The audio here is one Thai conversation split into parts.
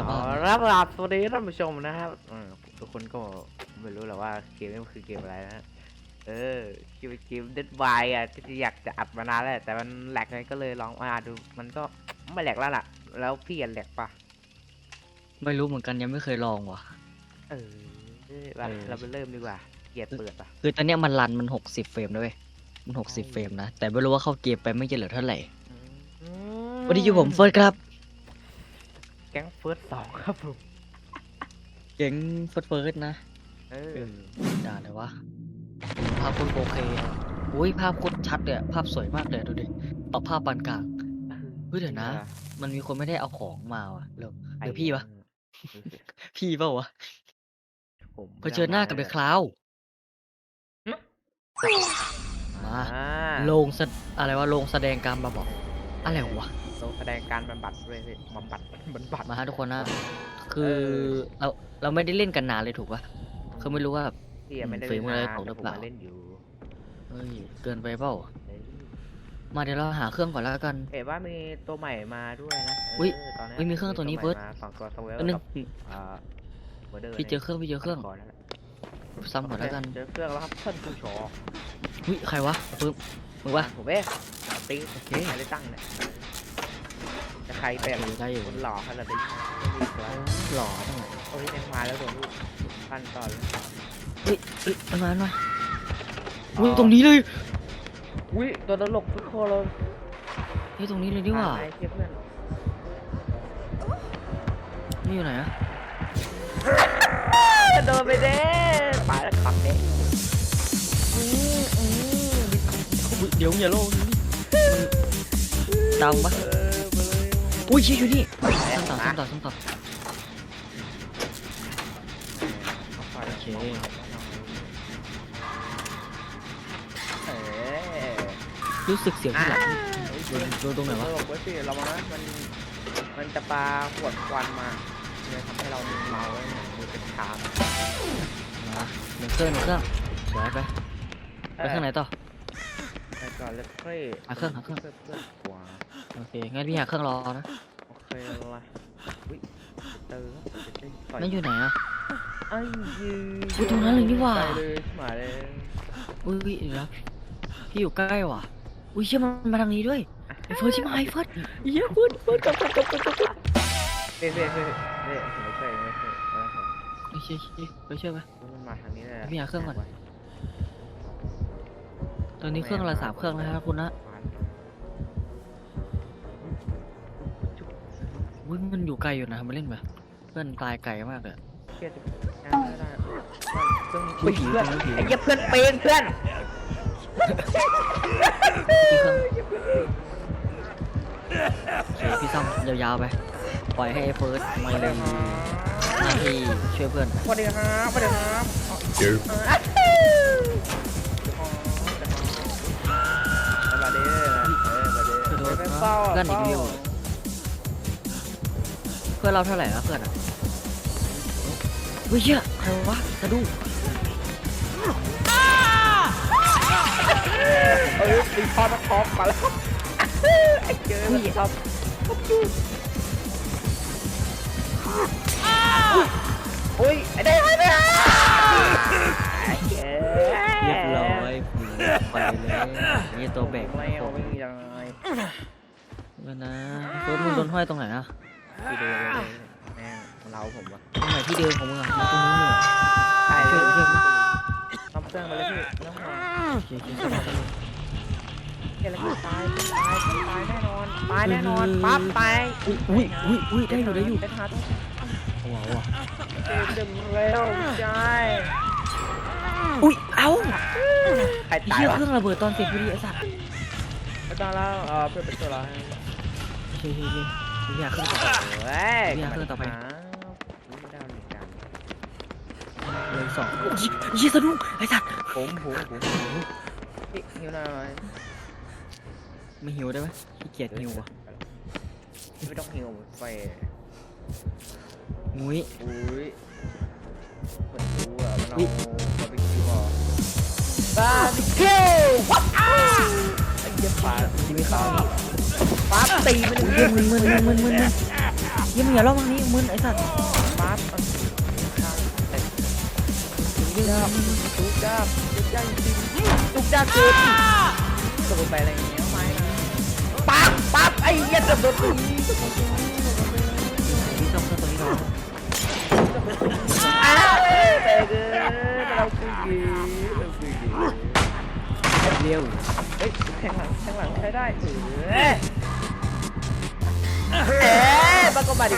สภาพเอารับรับสวัสดีท่านผู้ชมนะครับเออทุกคนก็ไม่รู้หรอกว่าเกมนี้มันคือเกมอะไรนะ เออคิดว่าเกมเด็ดวายอะที่อยากจะอัดมานานแล้วแต่มันแหลกไงก็เลยลองมาดู มันก็ไม่แหลกแล้วล่ะ แล้วพี่อันแหลกปะไม่รู้เหมือนกันยังไม่เคยลองว่ะ เออไปเออเราไปเริ่มดีกว่าเกลียดเปิดปะคือตอนเนี้ยมันรันมันหกสิบเฟรมด้วยมันหกสิบใช่เฟรมนะ แต่ไม่รู้ว่าเข้าเกมไปไม่จะเหลือเท่าไหร่อืวันนี้อยู่ผมเฟิร์สครับ แก๊งเฟิร์สสองครับผมเก่งเฟิร์สเฟิร์สนะเออด่าเลยวะภาพโคตรโอเคอุ้ยภาพโคตรชัดเลยอะภาพสวยมากเลยดูดิต่อภาพปานกลางเฮ้ยเดี๋ยวนะ มันมีคนไม่ได้เอาของมาว่ะเร็วเดี๋ยวพี่ปะพี่เปล่าวะผมเผชิญหน้ากับเดอะคลาวมา อ่าโลงแสอะไรวะโลงแสดงการมาบอก อะไรวะลง แสดงการบำบัดด้วยพี่บำบัดบำบัด มาฮะทุกคนนะคือเออเราเราไม่ได้เล่นกันนานเลยถูกปะคือไม่รู้ว่าพี่ยังไม่ได้ฝีมืออะไรนของหรือเปล่าผมมเล่นอยู่ เฮ้ยเกินไปเปล่าเอ้ยมาเดี๋ยวเราหาเครื่องก่อนแล้วกันเห็นว่ามีตัวใหม่มาด้วยนะอุ๊ยเตอนนี้อุ๊ยมีเครื่องตัวนี้ใหเฟิร์สมาสองตัวสเวลอันนึงกับอ่า Border พี่เจอเครื่องพี่เจอเครื่องก่อนแล้วแหละซ้ำก่อนแล้วกันเจอเครื่องแล้วครับท่านผู้ชมอุ้ยใครวะปึ๊บมึงวะผมเอ๊ะตีโอเคใครได้ตั้งเนี่ย จะใครเป็นได้อยู่คนหล่อขนาดนี้ไม่มีตัวหล่อจังเลยโอ้ยยังมาแล้วตัวลูกพันก่อนเลยเฮ้ยเอ้ยมันมามันมาอุ้ยตรงนี้เลยอุ้ยตัวตลกทุกคนเลยเฮ้ยตรงนี้เลยดีกว่าไอ้เพื่อนนี่อยู่ไหนอะโดนไปเด้ไปแล้วขับเด้อืมอืมอุ๊ยเดี๋ยวอย่าโลงดาวปะเออไปเลย อุ้ยเชี่ยอยู่นี่ซ้ำต่อซ้ำต่อซ้ำต่อโอเคเออรู้สึกเสียงที่หลังโดนโดนตรงไหนวะตลกไว้สิเรามานะมัน มันจะปาขวดควันมาเลยทำให้เรามึนเมาแล้วเนี่ยมือเป็นชามมาหนึ่งเครื่องหนึ่งเครื่องสวยไปไปข้างไหนต่อ ไปก่อนเลยเฮ้ยหาเครื่องหาเครื่องเพื่อนเพื่อนขวาโอเค งั้นพี่หาเครื่องรอนะโอเคเลยอุ้ยเจอครับจะได้ต่อยนั่นอยู่ไหนอะ ไอ้ยืนอุ๊ยตรงนั้นเลยนี่หว่า ไปเลยมาเลยอุ้ยเดี๋ยวนะพี่อยู่ใกล้ว่ะ อุ้ยเชี่ยมันมาทางนี้ด้วยไอ้เฟิร์สใช่ไหมไอ้เฟิร์สเหี้ยเฟิร์สเฟิร์สกลับกลับกลับกลับกลับกลับเฮ้ยเฮ้ยเฮ้ยเฮ้ยไม่ใช่ไม่ใช่ไม่ใช่ไอ้เชี่ยเชี่ยไปเชื่อไหมมันมาทางนี้เลยพี่หาเครื่องก่อน ตอนนี้เครื่องละสามเครื่องนะครับคุณนะอุ้ยมันอยู่ไกลอยู่นะมาเล่นไหมเพื่อนตายไกลมากเลยเครียดได้ได้เครื่องอุ๊ยเพื่อนผีไอ้เหี้ยเพื่อนเปนเพื่อนที่เครื่องโอเคพี่ซ่อมยาวๆไป ปล่อยให้ไอ้เฟิร์สมาเลยหน้าที่ช่วยเพื่อนสวัสดีครับสวัสดีครับ เฝ้าเพื่อนอีกเฝ้าวิวเพื่อนเราเท่าไหร่นะเพื่อนอะเฮ้ยเหี้ยใครวะกระดูกเออตีพอมาท็อปมาแล้วไอ้เจอมันท็อปอุ้ยไอ้ได้ไอ้ได้ไอ้เจอเรียบร้อยไปเลยนี่ตัวแบกไม่เอาไม่มีอะไร เว้ยนะเฟิร์สมึงโดนห้อยตรงไหนอะพี่ดูเลยแม่งเราผมวะตรงไหนที่เดิมของมึงอะตรงนู้นนี่เหรอใช่ช่วยช่วยทำเครื่องมาเลยพี่น้องหน่อยโอเคโอเคช่วยมาช่วยมาเฮ้ยแล้วพี่ตายตายตายแน่นอนตายแน่นอนปั๊บตายอุ้ยอุ้ยอุ้ยได้อยู่ได้อยู่เป็นหาต้องว้าวว่ะเต็มเต็มแล้วใช่อุ้ยเอ้าใครไอ้ตายเหี้ยวะเครื่องระเบิดตอนเสร็จพอดีไอ้สัตว์ไม่ต้องแล้วเออเพื่อนเป็นตัวร้าย เฮ้ยเฮ้ยเฮ้ยพี่อยากเครื่องต่อเฮ้ยพี่เอาเครื่องต่อไปไม่ได้เหมือนกันเลยสองโอ้ยยี่สะดุ้งไอ้สัตว์ผมผมผมหิวหน่อยไม่หิวได้ไหมขี้เกียจหิวว่ะไม่ต้องหิวไปงุ้ยอุ้ยเหมือนรู้อะมันเอาบาร์บีคิวอะบาร์บีคิวว้าวไอ้เหี้ยปลาที่ไม่เข้า ปลาตีมันมึนมึนมึนมึนมึนมึนยี่ยมงอย่าล่อมังนี้มึนไอ้สัตว์ปั๊บเอาตะจุกจับจุกจับจุกจับจริงจุกจับเกินตกไปอะไรอย่างเงี้ยไม่นะปั๊บปั๊บไอ้เหี้ยจะโดนตีต้องตัวนี้ก่อนอ้าวแต่เกินเราคุยกี เราคุยกีเร็วเฮ้ยแทงหลังแทงหลังใช้ได้เออเอ๊ะมาก็มาดิ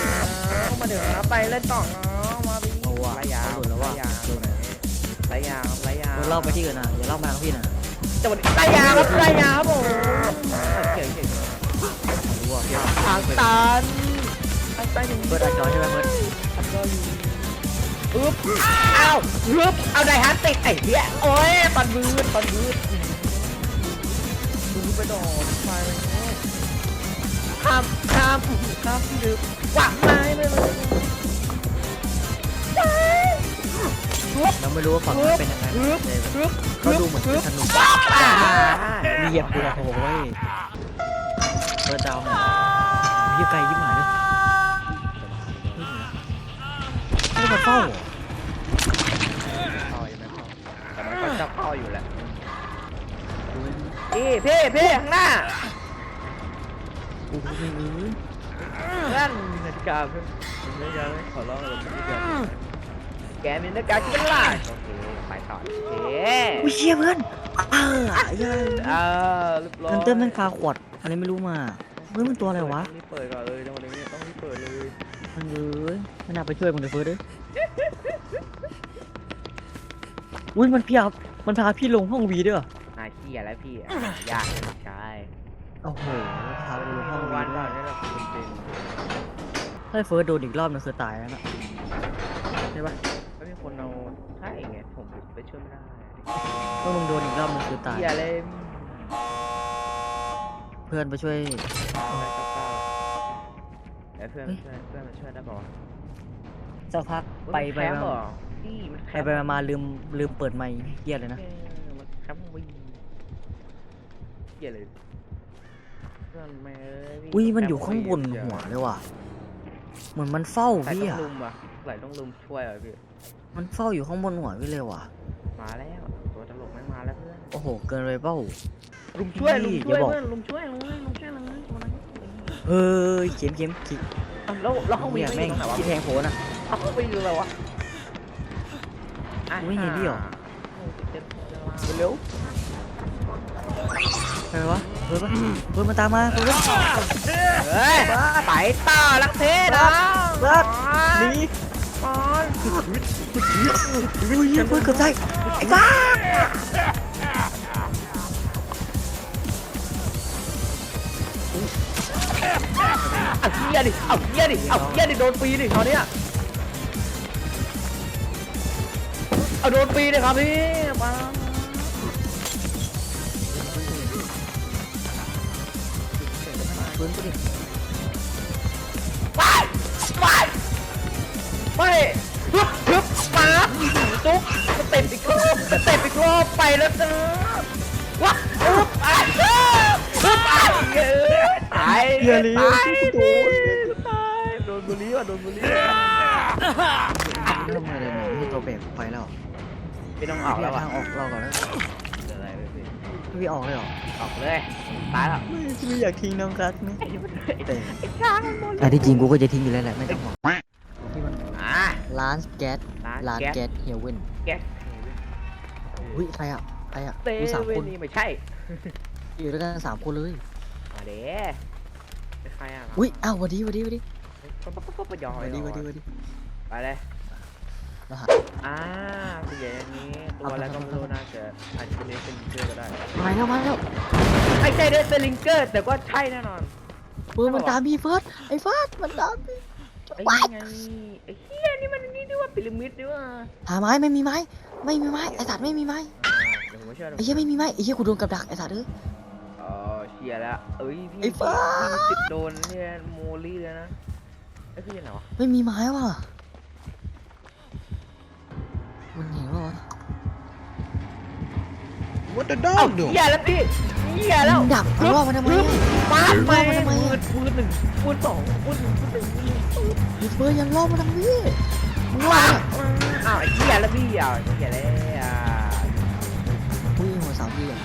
ก็มาเดี๋ยวนะไปเล่นต่อเนาะมาดิเอาว่ะไรยาวหลุดแล้วว่ะไรยาวไรยาวไรยาวเดี๋ยวเล่าไปที่อื่นนะอย่าเล่ามาทางพี่นะจังหวะนี้ไรยาวครับไรยาวครับผมเก่งเก่งรู้ว่าพี่ทางตันทางตันอย่างนี้เบิร์ดอาจอยใช่ไหมเบิร์ดอึ๊บอ้าวอึ๊บเอาไดฮันติดไอ้เหี้ยโอ้ยปันมืดปันมืดดู ไปโดนไฟเลยข้ามข้ามข้ามดึกวาไม้ไปเลยเราไม่รู้ว่าฝั่งนั้นเป็นยังไงอึ๊บอึ๊บก็ดูเหมือนจะสนุกเหยียบตัวโอ้ยเบิร์ดดาวน์เนี่ยยี่ไกลยิ่งหมายเลยไม่มาเฝ้าเหรอเข้ายังไม่เข้าแต่มันก็จะเข้าอยู่แหละ พี่พี่พี่ข้างหน้าโอ้โหไม่รู้เพื่อนนาฬิกาเพื่อนนาฬิกาไม่ขอร้องเลยนาฬิกาแกมีนาฬิกาชิ้นละโอเคไปต่อโอเคอุ้ยเชี่ยเพื่อนเออยัเออเรียบร้อยนเติมแม่งคาขวดอันนี้ไม่รู้มาเฮ้ยมันตัวอะไรวะต้องรีบเปิดก่อนเลยจังหวะนี้ต้องรีบเปิดเลยมันเลยไม่น่าไปช่วยมึงเลยเฟิร์สเด้ยอุ้ยมันพี่ครับมันพาพี่ลงห้องวีด้วย เหรอนาขี้อะไรพี่อะยากเลยใช่โอ้โหพาไปลงห้องวีวันด้ก่วอนยนี่เราคุณเป็นถ้าเฟิร์สโดนอีกรอบนึงคือตายแล้วนะใช่ปะก็มีคนเอาใช่ไงผมไปช่วยไม่ได้ถ้ามึงโดนอีกรอบนึงคือตายเฮียเลยเพื่อนไปช่วยอะไรก็เก้าแล้วเพื่อนช่วยเพื่อนมาช่วยได้ป่าวะสักพักไปไปแคมมาป์เหรอพี่มันแคไปมป์ไปมาๆลืมลืมเปิดไมค์เกียเลยนะเออมันแคมป์วิ่ งเฮียเลยเพื่อนแม่เอ้ยอุ้ยมันแคป์อยู่ข้างบนวิ่หัวเลยว่ะ เหมือนมันเฝ้าใส่พี่ต้องอะลุมอะใส่ต้องลุมช่วยอะพี่ มันเฝ้าอยู่ข้างบนหัวพี่เลยว่ะ มาแล้วตัวตลกแม่งมาแล้วเพื่อน โอ้โห เกินไปเป้าลุมช่วยลุมพี่ช่วยอย่าบอก เพื่อนลุมช่วยเลยลุมช่วยเลยตัวนั้นเฮ้ยเข็มเข็มขิกอะแล้วแล้วห้องวิ่เนี่งยไม่แม่งอยู่ตรงไหนวะ ที่แทงโผล่น่ะ เอาเข้าไปดูเลยวะอะไม่เห็นพี่หรอ เร็ว ไปวะเฮ้ยปะเฮ้ยมันตามมาเฮ้ยปะเฮ้ยไปต่อลักเทสนะเบิร์ดหนีบอลอุ้ยเพื่อนเกือบได้ไอ้บ้าเอาเฮียดิเอาเฮียดิเอาเฮียดิโดนปีดิคราวเนี้ยเอาโดนปีดิครับพี่มา ปืนกูดิไปไปไปฮึบฮึบมาจุ๊บสเต็ปอีกรอบสเต็ปอีกรอบไปแล้วจ้าว้าฮึบไปฮึบไปเย้ตายเฮียเลยตายโดนตายโดนบุลีว่ะโดนบุลีทำไมเลยเนี่ยไม่ใช่ตัวเบรกไปแล้วไม่ต้องออกแล้วทาอะงออกเราก่อนนะอะไรเลย พี่พี่ออกเลยเหรอออกเลยตายแล้วไม่ไม่อยากทิ้งน้องกัสนะไอ้นี่มันไอ้แต่ไอ้ช้างมันหมดแต่ที่จริงกูก็จะทิ้งอยู่แล้วแหละไม่ต้องห่วงที่มันอ่า ร้านแก๊สร้านร้านแก๊สแก๊สเฮเว่นแก๊สอุ้ยใครอะใครอะเตมีสามเวคนนี่ไม่ใช่ อยู่ด้วยกันสามคนเลยมาเด้ใครอะอุ้ยอ้าวหวัดดีหวัดดีหวัดดีปั๊บปั๊บปั๊บปั๊บยอหยวัดดีหวัดดีหวัดดีไปเลย รหัสอ่าสีอย่างนี้ ตัวอะไรก็ไม่รู้น่าจะอาจจะเป็นเดสลิงเกอร์ก็ได้มาแล้วมาแล้วไม่ใช่เดสลิงเกอร์แต่ก็ใช่แน่นอนเฟิร์สมันตามพี่เฟิร์สไอ้เฟิร์สมันตามพี่ไอ้ว้ายไงไอ้เฮียนี่มันนี่ด้วยว่าพีระมิดด้วยว่าหาไม้ไม่มีไม้ไม่มีไม้ไอ้สัตว์ไม่มีไม้เดี๋ยวผมไม่เชื่อไอ้เหี้ยไม่มีไม้ไอ้เหี้ยกูโดนกับดักไอ้สัตว์เอ้ยอ๋อเชียร์แล้วเอ้ยพี่ไอ้ฟ้าพี่ติดโดนเนี่ยโมลี่เลยนะไอ้พี่ยังไงวะไม่มีไม้ว่ะ What the เอ้า dog doing? เหี้ยแล้วพี่เหี้ยแล้วมึงดักมันรอบมันทำไมอะมามึงไปรอบมันทำไมมือะดมืดหนึ่งมืดสองมืดหนึ่งมืดหนึ่งมืดหนึ่งมีเฟอร์ยังล่อมาทางนี้มึงล่อเนี่ยอ้าวไอ้เหี้ยแล้วพี่อะไอ้เหี้ยแล้วอะอุ้ยหัวสามเหลี่ยม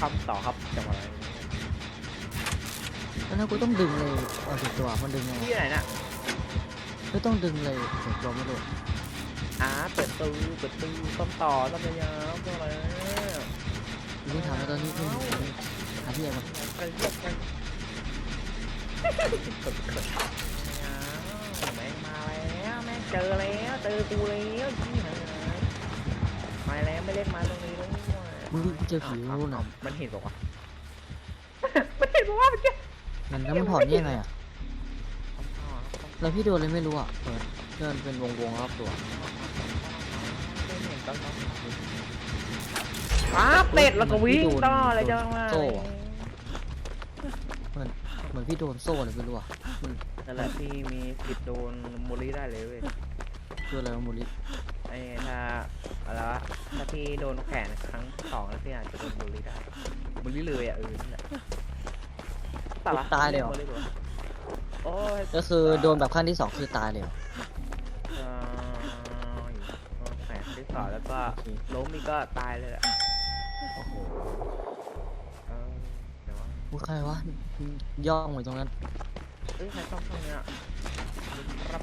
คำต่อครับจังหวะอะไรแล้วถ้ากูต้องดึงเลยเอาถึงตัวมันดึงไงที่ไหนน่ะ ไม่ต้องดึงเลยถึงตัวไม่รู้ อ่าเปิดตู้เปิดตู้ต้มต่อต้มยำต้มอะไรกูไม่ทำแล้วตอนนี้ไม่มีหาที่อะไรมากระเรียกกันกดกดแม่งมาแล้วแม่งเจอแล้วเจอกูแล้วยี่ห้อมาแล้วไม่เล่นมาตรงนี้แล้วมึงกูเจอผีรู้น่ะมันเห็นบอกว่ามันเห็นบอกว่ามันจะมันแล้วมันถอดนี่ยังไงอะแล้วพี่โดนเลยไม่รู้อะเปิดเดินเป็นวงวงๆรอบตัว อ้าเป็ดแล้วก็วิ่งต่อเลยจังเลยเหมือนพี่โดนโซ่เลยไม่รู้อะมันนั่นแหละพี่มีสิทธิ์โดนโมลีได้เลยเว้ยคืออะไรวะมูลิไอ้ถ้าอะไรวะถ้าพี่โดนแขนครั้งสองแล้วพี่อาจจะโดนโมลีได้โมลีเลยอะเออนั่นแหละแต่วะตายเลยเหรอโมลีด้วยโอ้ยก็คือโดนแบบขั้นที่สองคือตายเลยเหรอเอ่ ขนที่สองแล้วก็โอเค ล้มอีกก็ตายเลยแหละโอ้โหเออเดี๋ยววะมึงใครวะย่องอยู่ตรงนั้นเอ้ยใครต้องตรงเนี้ยรับ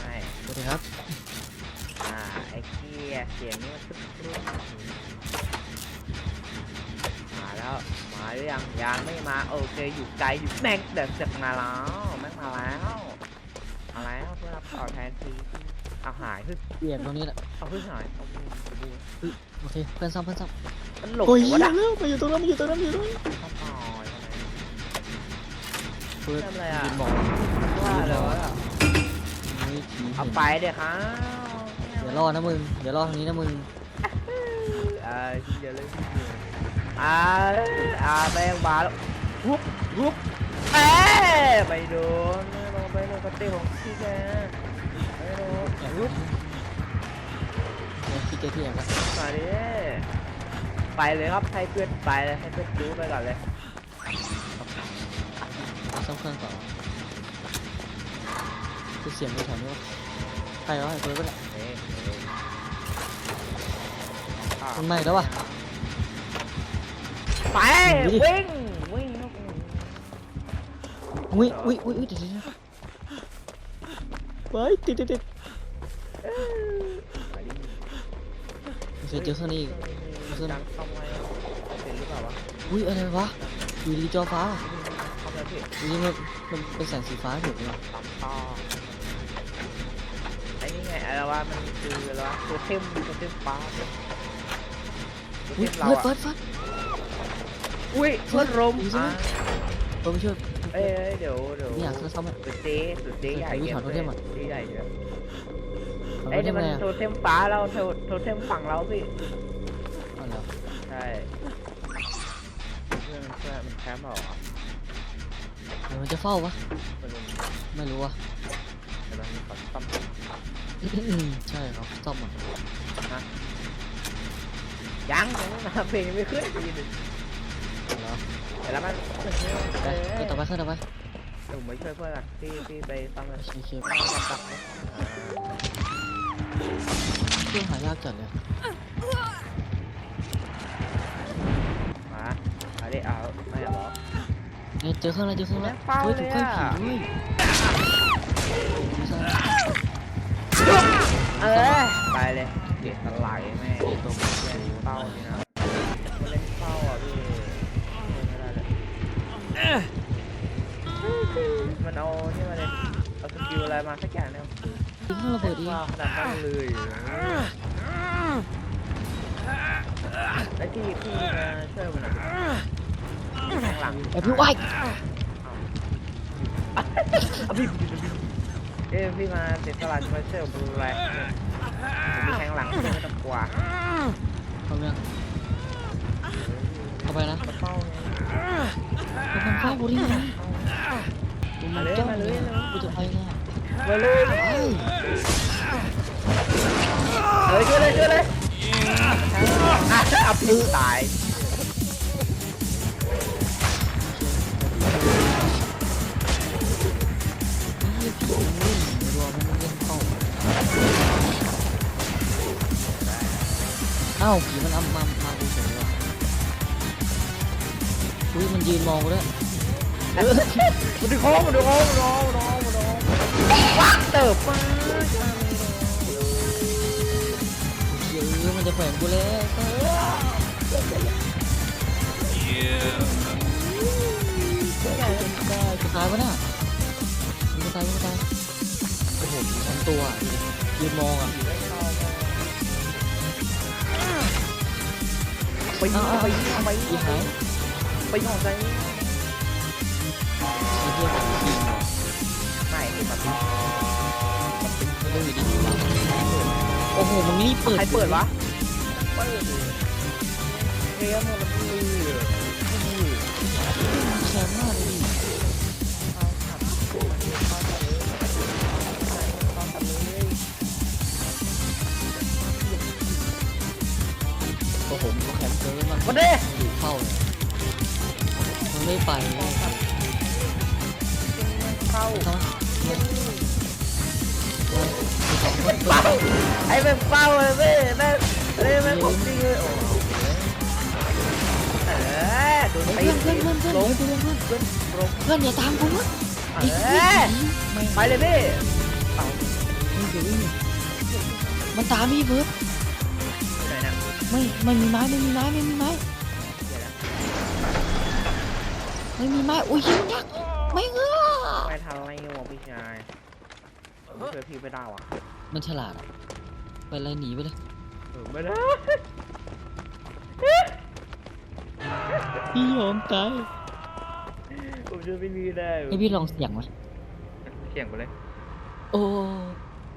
ใช่สวัสดีครับอ่าไอ้เกี้ยเสียงนี่มันตึ๊ดตึ๊ดมาแล้วมาหรือยังยังไม่มาโอเคอยู่ไกลอยู่แม่งเด็กเสร็จมาแล้วแม่งมาแล้วมาแล้วเพื่อรับต่อบแทนที เอาหายพึ่งเปลี่ยนตรงนี้แหละเอาพึ่งหายเอาพึ่งดูโอเคเพื่อนซ้ำเพื่อนซ้มันำหลงโอ้ยหัวเหี้ยด่ะแล้วมาอยู่ตรงนั้นมาอยู่ตรงนั้นมาอยู่ตรงนั้นต้องต่อยทำไมเพื่อนทำอะไรอะยืนมองว่าเลยวะนี่ผีเอาเห็นไปเดี๋ยวครับอย่ารอนะมึงอย่ารอทางนี้นะมึงอ่าเดี๋ยวเลยอ่าอ่าแม่งมาแล้ววุบวุบเอ๊ไปโดนไม่โดนไปโดนกระเตี้ของพี่แก จอที่แอบแล้วมาดิไปเลยครับให้เพื่อนไปเลยให้เพื่อนดูไปก่อนเลยซ่อมเครื่องต่อคือเสียงในแถวนี้วะใครวะไอ้ตัวก็แหละเอ๊ะมันไหม้แล้ววะ ไปดูดิวิ่ง วิ่งครับอุ้ยอุ้ยอุ้ยอุ้ยเดี๋ยวเดี๋ยวเดี๋ยวไปติดติดติดไปดิ โอเคเจอเครื่องนี้อีกขึ้นดังเข้ามาเป็นหรือเปล่าวะอุ้ยอะไรวะอยู่ดีจอฟ้าเข้ามาพี่อยู่ดีมันมันเป็นแสงสีฟ้าถูกไหมตามต่อไอ้นี่ไงอะไรวะมันคืออะไรวะตัวเทมตัวเทมฟ้าตัวอุ้ยเทมเราเฟิร์สอะเฟิร์สเฟิร์ส อุ้ยเพื่อนรมดีใช่ไหมอะเฟิร์สมาช่วยเอ้ยเอ้ยเดี๋ยวเดี๋ยวไม่อยากเข้าซ่อมอะเดี๋ยวเจ๊เดี๋ยวเจ๊ใหญ่เฮ้ยถอดโทเทมอะเจ๊ใหญ่เนี่ยเอา ไอ้ไว้นี่ทำมันไงอะโทเทมฟ้าเราโทโทเทมฝั่งเราพี่เอาเหรอใช่เพื่อนเพื่อนมันแคมป์เหรอเดี๋ยวมันจะเฝ้าวะ มันเป็นไม่รู้วะ มันเป็นขอซ่อมใช่ครับซ่อมอะยังยังไม่มาเพลงยังไม่ขึ้นทีหนึงเอาเหรอแต่แล้วมันไปเครื่องต่อไปเครื่องต่อไปเดี๋ยวผมไปช่วยเพื่อนก่อนพี่พี่ไปซ่อมเลยโอเคโอเคไม่ต้องตัด เลยเครื่องหายากจัดเลยมาเอาดิเอาไม่เหรอเนี่ยเจอเครื่องแล้วเจอเครื่องแล้วเฝ้าเฮ้ยถูกเครื่องเลยผีอะด้วยไม่ใช่เออไปเลยเกลียดสไลด์แม่งตัวเล่นเป้านี่นะเล่นเป้าอะพี่ไม่ได้เลยมันเอานี่มาเลยเอาสกิลอะไรมาสักอย่างเนี่ย เครื่องระเบิดอีกว้าวขนาดนั้นเลยแล้วที่พี่มาช่วยมันอยข้างหลังไอพี่วายเอาพี่เอ้ยพี่มาเสียสละจะมาช่วยผมอะไรมีแทงหลังไม่ต้องกลัวทำยังเข้าไปนะกระเป๋าไงมันเฝ้ากูดิไงกูมาเลยจ้องมาเลยนี่กูจะไปไงอ ไปเลยเฮ้ยช่วยเลยช่วยเลยอะอับพี่ตายอ้าวผีมันอัมมัมมาดูเฉยว่ะอุ้ยมันยืนมองกูด้วยมันดูโค้มันดูโค้งมันดูโค้ เติบมาเฮ้ยมันจะแฝงกูแล้วเออได้สุดท้ายวะเนี่ยมันจะตายมันจะตายโอ้โหมีสองตัวอะดูดิยืนมองอะไปยิงไปยิงไปยีหายไปยิงใจไอ้เหี้ย โอ้โหมันนี่เปิดใครเปิดวะเปิดเฮ้ยมันมือแชมป์มากเลยดิโอ้โหมันก็แคมป์เกินมันวันนี้ดูเข้าเลยมันไม่ไปเลยเข้าาเลยเว้ยแม่เฮ้ยแม่ของจริงเลยโอ้เออโดนเฮ้ยตีเพื่อนเพื่อนเพื่อนเพื่อนเพื่อนเพื่อนเพื่อนลงเพื่อนอย่าตามกูนะเออไปเลยพี่นี่เดี๋ยววิ่มันตามพี่เบิร์ดไหนนะไม่ไม่มีไม้ไม่มีไม้ไม่มีไม้ไม่มีไม้อุ้ยยิงยักษ์ไม่เงือไม่ทันอะไรอยู่วะพี่ชายช่วยพี่ไม่ได้ว่ะมันฉลาดอะ ไปไล่หนีไปเลยไม่ได้พี่ยอมตายผมช่วยพี่ไม่ได้ให้พี่ลองเสียงไหมเสียงไปเลยโอ้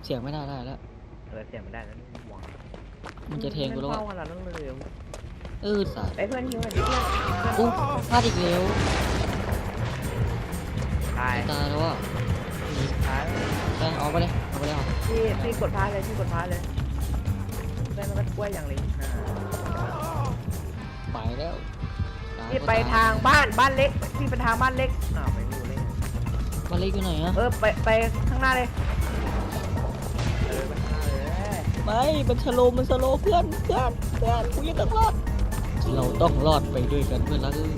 เสียงไม่ได้ได้แล้วเออเสียงไม่ได้นะหวังมันจะแทงกูแล้วเป้าอะขนาดนั้นเลยเออสัตว์ไอ้เพื่อนฮิวหน่อยดิเพื่อนโอ้พลาดอีกแล้วตายตายแล้วอะตายไปเอาไปเลยเอาไปเลยเอาพี่พี่กดพาเลยพี่กดพาเลย เพื่อนมันก็กล้วยอย่างลิงนะไปแล้วตยพี่ก็ไปตยทางบ้านบ้านเล็กพี่ไปทางบ้านเล็กอ้าวไปดูเลยบ้านเล็กอยู่ไหนอะเออไปไปข้างหน้าเลยเออไปข้างหน้าเลยไม่มันสโลว์มันสโลว์เพื่อนเพื่อนเพื่อนกูยังต้องรอด เราต้องรอดไปด้วยกันเพื่อนรักเอ้ย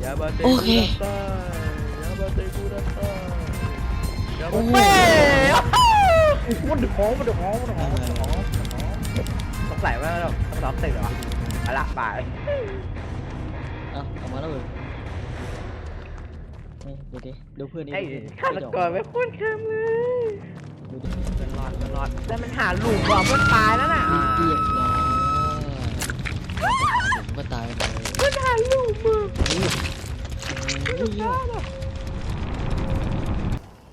อย่ามาเตะโอเคอย่ามาเตะกูนะตาอย่าโอ้มาโหเตะมันดึกของมันดึกของมันดึกของมันดึกของ สงสัยว่าเราต้องรับตึกเหรอเอาละไปเอาเอามาแล้วเว้ยเฮ้ยเดี๋ยวดิ ดูเพื่อนดิไอ้ดูเพื่อนดิฆาตกรไม่คุ้นเคยเลยดูดิมันรอดมันรอดแล้วมันหาหลุมว่ะมันตายแล้วน่ะเรียบร้อยผมก็ตายเลยมันหาหลุมมึงอุ้ยอุ้ย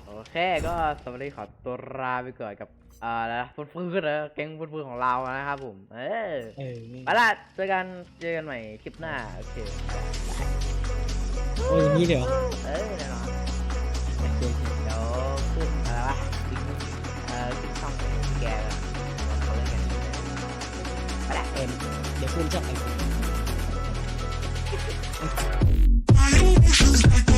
โอเคก็สวัสดีขอตัวลาไปก่อนกับ อ่าแล้วเพื่อนๆนะเก่งเพื่อนๆของเรานะครับผมเออไปละเจอกันเจอกันใหม่คลิปหน้า โอเค โอ้ยงนี้เดี๋ยวเออแน่นอนเดี๋ยวขึ้นอะไรวะลิงเอ่อขึ้นช่องแกเขาเล่นกันไปละเอ็ม เดี๋ยวคุณจะไป I'm